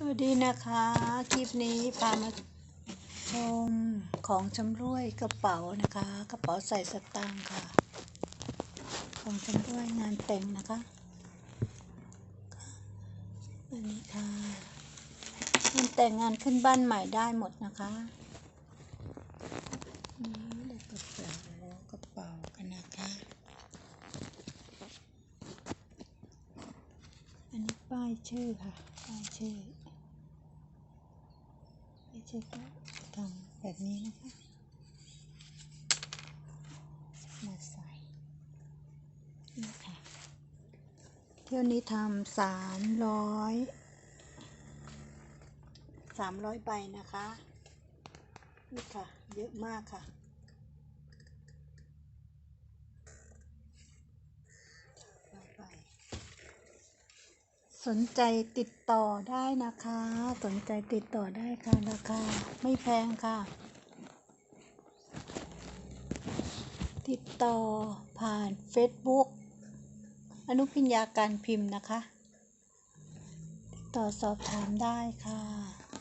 สวัสดีนะคะ คลิปนี้พามาชมของชำร่วยกระเป๋านะคะ กระเป๋าใส่สตางค์ค่ะ ของชำร่วยงานแต่งนะคะอันนี้ค่ะงานแต่งงานขึ้นบ้านใหม่ได้หมดนะคะนี่กระเป๋ากระเป๋ากันนะคะอันนี้ป้ายชื่อค่ะป้ายชื่อ ป้ายชื่อก็ทำแบบนี้นะคะมาใส่นี่ค่ะเที่ยวนี้ทำสามร้อยสามร้อยใบนะคะนี่ค่ะ เยอะมากค่ะ ร้อยใบ สนใจติดต่อได้นะคะ สนใจติดต่อได้ค่ะราคาไม่แพงค่ะ ติดต่อผ่าน Facebook อนุพิญญาการพิมพ์นะคะ ติดต่อสอบถามได้ค่ะ